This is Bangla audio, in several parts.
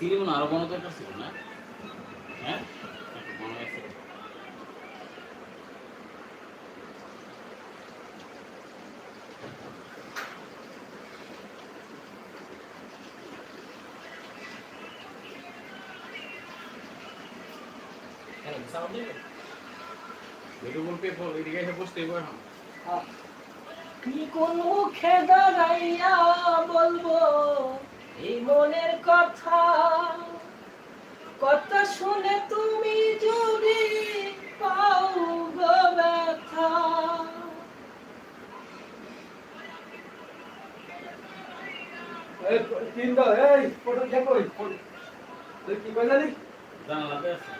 কন্টেনার আবার আরও বড় দরকার ছিল না? হ্যাঁ? আছে বল এদিকে এসে বসতে এবার কি কোন মুখে দাঁড়াইয়া বলব? এই মনের কথা শুনে তুমি যদি পাও গো ব্যথা। এই তিন দাও এই ফটো দেখো তুই কি কই জানি জানালাতে আছে।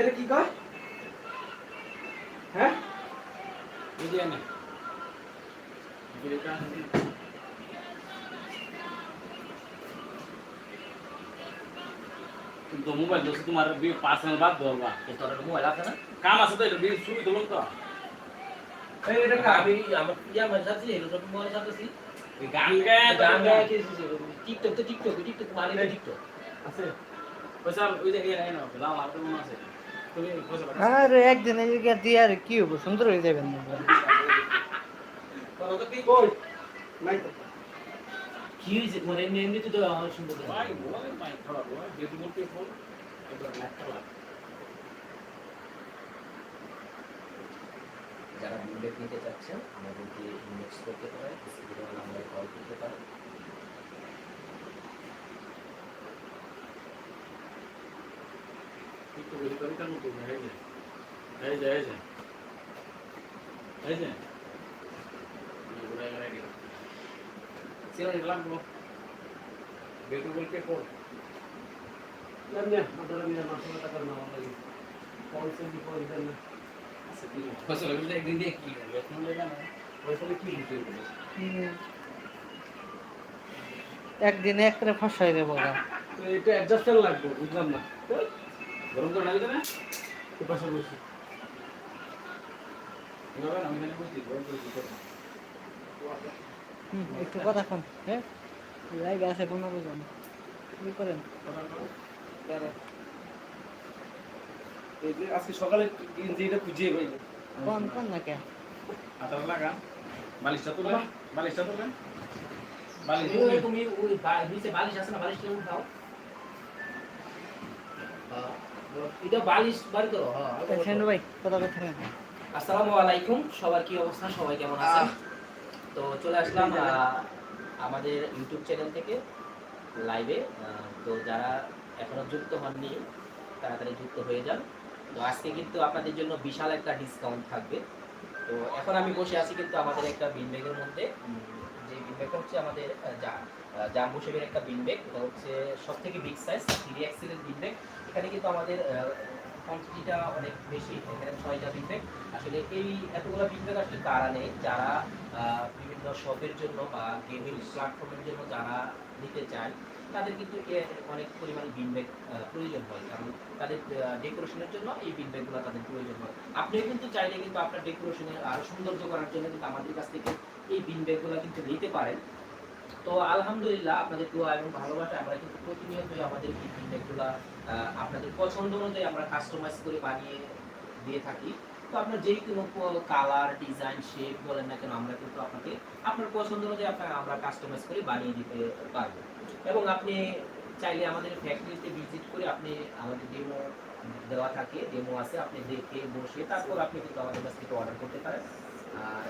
এর কি কয়? হ্যাঁ? এই যে না এটা তো মোবাইল দোষ তোমার পার্সোনাল বাদ ধরবা তোর মোবাইল আছে না? কাম আছে তো এটা বিল শুরু দিলাম তো। এই এটা কার আমি আমার ইয়া মানে সাথে এরকম মোবাইল সাথে এই গান গায় গান গায় কি টিকটক তো টিকটক টিকটক মানে টিকটক। আছে। পয়সা ওই যে এই না লাল আর মনে আছে। তুমি পয়সা পাঠাও। আর একদিন এদিকে দিয়ে আর কি হব সুন্দর হয়ে যাবেন তো তো কি কই? নাই তো। কি হয়েছে মানে এমনি এমনি তো আমার সুন্দর ভাই বলে ভাই খারাপ হয় যেহেতু বলতে ফোন এটা একটা লাগ যারা বুলেট নিতে চাচ্ছেন আমাদেরকে ইনবক্স করতে পারেন স্ক্রিনে নাম্বারে কল করতে পারেন। একটু বেশি করে কেন তো এই যে এই যে। এই যে এই যে এগুলো এগুলো এগুলো নিলাম বলো বেটু বলতে ফোন না না আপনারা নিয়ে মাসে টাকা না লাগে পয়সা দি পয়সা না আচ্ছা কি পয়সা লাগলে একদিন দিয়ে কি করবে এখন লেগে না পয়সা কি দিতে হবে একদিনে একটা ফসাই দেবো। তো এটা অ্যাডজাস্টার লাগবে বুঝলাম না। গরম করে লাগবে না? তো পয়সা বসে। আমি জানি বুঝছি গরম করে দিতে হুম, একটু কথা কন হ্যাঁ? লাইভে আছে কোনো বুঝুন কি করেন? আজকে সকালে যেটা খুঁজিয়ে পাইনি কোন কোন না কে? হাতার লাগা বালিশটা তুলে বালিশটা তুলে বালিশ তুমি ওই নিচে বালিশ আছে না বালিশটা উঠাও। এটা বালিশ বাড়ি করো হ্যাঁ সেনু ভাই কথা কথা আসসালামু আলাইকুম সবার কি অবস্থা? সবাই কেমন আছেন? তো চলে আসলাম আমাদের ইউটিউব চ্যানেল থেকে লাইভে তো যারা এখনও যুক্ত হননি, তাড়াতাড়ি যুক্ত হয়ে যান। তো আজকে কিন্তু আপনাদের জন্য বিশাল একটা ডিসকাউন্ট থাকবে। তো এখন আমি বসে আছি কিন্তু আমাদের একটা বিন ব্যাগের মধ্যে। যে বিনব্যাগটা হচ্ছে আমাদের জাম্বু শেপের একটা বিনব্যাগ এটা হচ্ছে সব থেকে বিগ সাইজ থ্রি এক্সেলের বিন ব্যাগ এখানে কিন্তু আমাদের কোয়ান্টিটিটা অনেক বেশি, এখানে ছয়টা আসলে এই এতগুলো বিনব্যাগ আসলে নেই যারা বিভিন্ন শপের জন্য বা গেমিং প্ল্যাটফর্মের জন্য যারা নিতে চায়, তাদের কিন্তু অনেক প্রয়োজন হয়। কারণ তাদের ডেকোরেশনের জন্য এই তাদের প্রয়োজন হয়। আপনিও কিন্তু চাইলে কিন্তু আপনার ডেকোরেশনের আরও সৌন্দর্য করার জন্য কিন্তু আমাদের কাছ থেকে এই বিনব্যাগগুলো কিন্তু নিতে পারেন। তো আলহামদুলিল্লাহ, আপনাদের দোয়া এবং ভালোবাসা আমরা কিন্তু প্রতিনিয়তই আমাদের এই বিনব্যাগগুলো আপনাদের পছন্দ অনুযায়ী আমরা কাস্টমাইজ করে বানিয়ে দিয়ে থাকি। তো আপনার যে কোনো কালার ডিজাইন শেপ বলেন না কেন, আমরা কিন্তু আপনাকে আপনার পছন্দ অনুযায়ী আপনার, আমরা কাস্টমাইজ করে বানিয়ে দিতে পারব। এবং আপনি চাইলে আমাদের ফ্যাক্টরিতে ভিজিট করে আপনি আমাদের ডেমো দেওয়া থাকে ডেমো আছে, আপনি দেখে বসে তারপর আপনি কিন্তু আমাদের কাছ থেকে অর্ডার করতে পারেন। আর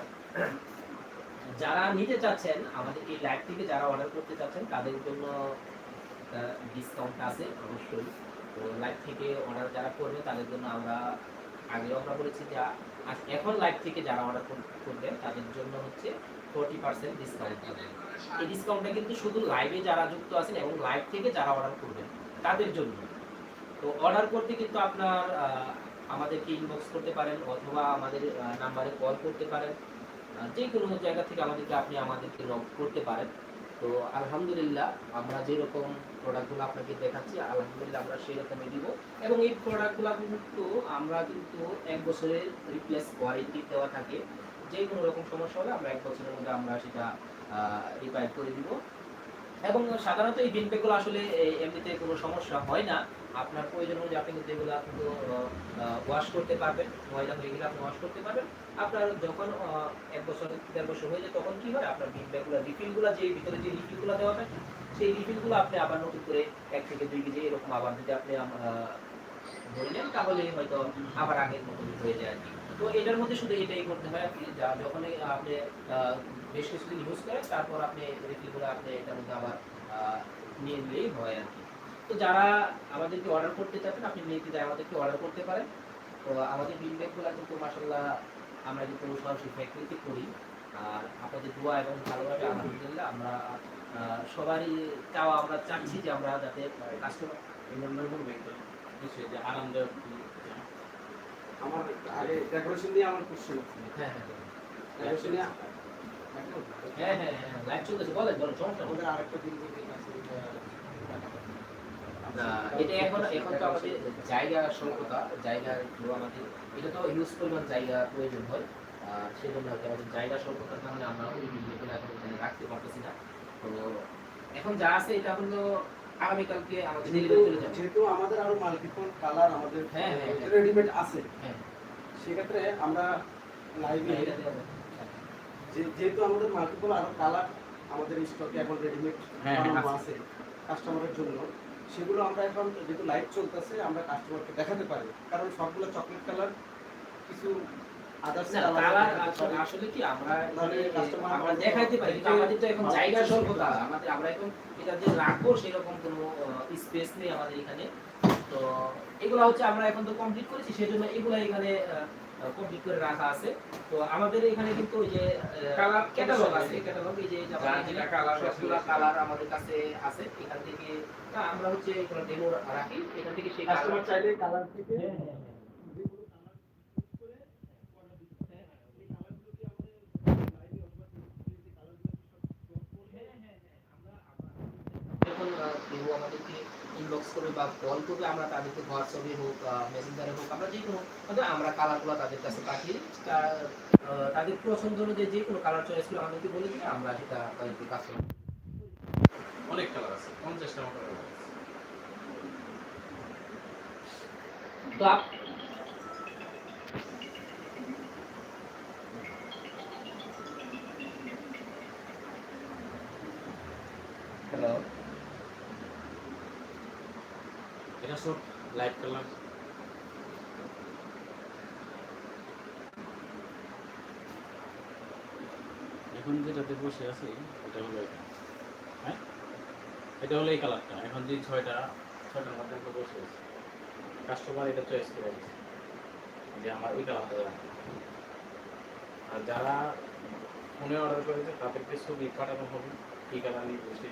যারা নিতে চাচ্ছেন, আমাদের এই লাইভ থেকে যারা অর্ডার করতে চাচ্ছেন, তাদের জন্য ডিসকাউন্ট আছে অবশ্যই। তো লাইভ থেকে অর্ডার যারা করবে, তাদের জন্য আমরা আগেও আমরা বলেছি যে আজ- এখন লাইভ থেকে যারা অর্ডার করবেন তাদের জন্য হচ্ছে ফোরটি পার্সেন্ট ডিসকাউন্ট এই ডিসকাউন্টটা কিন্তু শুধু লাইভে যারা যুক্ত আছেন এবং লাইভ থেকে যারা অর্ডার করবেন, তাদের জন্য। তো অর্ডার করতে কিন্তু আপনার আমাদেরকে ইনবক্স করতে পারেন অথবা আমাদের নাম্বারে কল করতে পারেন। যে কোনো জায়গা থেকে আমাদেরকে, আপনি আমাদেরকে লক করতে পারেন। তো আলহামদুলিল্লাহ আমরা যেরকম প্রোডাক্টগুলো আপনাকে দেখাচ্ছি, আলহামদুলিল্লাহ আমরা সেই রকমই দিব। এবং এই প্রোডাক্টগুলো কিন্তু আমরা কিন্তু এক বছরের রিপ্লেস ওয়ারেন্টি দেওয়া থাকে। যে কোনো রকম সমস্যা হলে আমরা এক বছরের মধ্যে আমরা সেটা রিপেয়ার করে দিব। এবং সাধারণত এই বিনপেগুলো আসলে এমনিতে কোনো সমস্যা হয় না। আপনার প্রয়োজন অনুযায়ী আপনি কিন্তু এগুলো কিন্তু ওয়াশ করতে পারবেন। ময়লা হয়ে গেলে আপনি ওয়াশ করতে পারবেন। আপনার যখন এক বছর, দেড় বছর হয়ে যায়, তখন কি হয়? আপনার বিন ব্যাগগুলো রিফিলগুলো যে, ভিতরে যে রিফিলগুলো দেওয়া থাকে সেই রিফিলগুলো আপনি আবার নতুন করে এক থেকে দুই কেজি এরকম আবার যদি আপনি ধরে নেন, তাহলে হয়তো আবার আগের মতো হয়ে যায় আর কি। তো এটার মধ্যে শুধু এটাই করতে হয় আর যা- যখন আপনি বেশ কিছুদিন ইউজ করেন, তারপর আপনি রিফিলগুলো আপনি এটার মধ্যে আবার নিয়ে নিলেই হয় আর কি। তো যারা আমাদেরকে অর্ডার করতে চাচ্ছেন, আপনি নির্দ্বিধায় আমাদেরকে অর্ডার করতে পারেন। তো আমাদের বিল ব্যাগগুলো কিন্তু মাসাল্লাহ আমরা কিন্তু সরাসরি ফ্যাক্টরিতে করি। আর আপনাদের দোয়া এবং ভালোভাবে আলহামদুলিল্লাহ আমরা সবারই চাওয়া আমরা চাচ্ছি যে আমরা যাতে কাস্টমার করবে নিশ্চয়ই যে আরামদায়ক আমার আগে ডেকোরেশন দিয়ে আমার কোশ্চেন হ্যাঁ হ্যাঁ ডেকোরেশন নিয়ে হ্যাঁ হ্যাঁ হ্যাঁ লাইভ চলতেছে বলেন বলেন সমস্যা আমাদের আরেকটা দিন যদি আছে না, এটা এখন এখন তো আমাদের জায়গা স্বল্পতা জায়গা আমাদের এটা তো হিউজ পরিমাণ জায়গা প্রয়োজন হয়। সেজন্য হয়তো আমাদের জায়গা স্বল্পতার কারণে আমরা ওই বিল্ডিংগুলো এখন রাখতে পারতেছি না। তো এখন যা আছে এটা হলো আগামীকালকে আমাদের ডেলিভারি চলে যাবে। যেহেতু আমাদের আরও মাল্টিপল কালার আমাদের হ্যাঁ, হ্যাঁ, হ্যাঁ। রেডিমেড আছে। হ্যাঁ। সেক্ষেত্রে আমরা লাইভে যেহেতু আমাদের মাল্টিপল আরও কালার আমাদের স্টকে এখন রেডিমেড হ্যাঁ, হ্যাঁ, আছে। কাস্টমারের জন্য সেগুলো আমরা এখন যেহেতু লাইভ চলতেছে আমরা কাস্টমারকে দেখাতে পারি। কারণ সবগুলো চকলেট কালার কিছু আসলে আসলে কি আমরা customer আমরা দেখাইতে পারি আমাদের তো এখন জায়গা স্বল্পতা আমাদের আমরা এখন এটা যে রাখব সেরকম কোনো স্পেস নেই আমাদের এখানে। তো এগুলো হচ্ছে আমরা এখন তো কমপ্লিট করেছি সেজন্য এগুলো এখানে কমপ্লিট করে রাখা আছে। তো আমাদের এখানে কিন্তু ওই যে ক্যাটালগ আছে আছে। ক্যাটালগ এই যে যেটা colour সবগুলো কালার আমাদের কাছে আছে এখান থেকে আমরা হচ্ছে কোনো ডেমো রাখি এখান থেকে সেই কাস্টমার চাইলে কালার থেকে হ্যাঁ, হ্যাঁ, হ্যাঁ। যখন আহ, কেউ আমাদেরকে ইনবক্স করবে বা কল করবে আমরা তাদেরকে হোয়াটসঅ্যাপে হোক মেসেঞ্জারে হোক আমরা যে কোনো মানে আমরা কালারগুলো তাদের কাছে পাঠিয়ে তাদের পছন্দ অনুযায়ী যে কোনো কালার চয়েস করে আমাদেরকে বলে দিলে আমরা সেটা তাদেরকে করি অনেক কালার আছে পঞ্চাশটা মতো কালার আছে তো আপ হ্যালো এটা সব লাইভ কালার এখন যেটাতে বসে আছি, এটা হলো এটা। হ্যাঁ? এটা হলো এই কালারটা এখন যে ছয়টা, ছয়টার মধ্যে আমরা বসে আছি। কাস্টমার এটা চয়েস করে দিচ্ছে যে আমার ওই কালারটা লাগবে। আর যারা ফোনে অর্ডার করেছে, তাদেরকে ছবি পাঠানো হবে। কি কালার নিয়ে বসে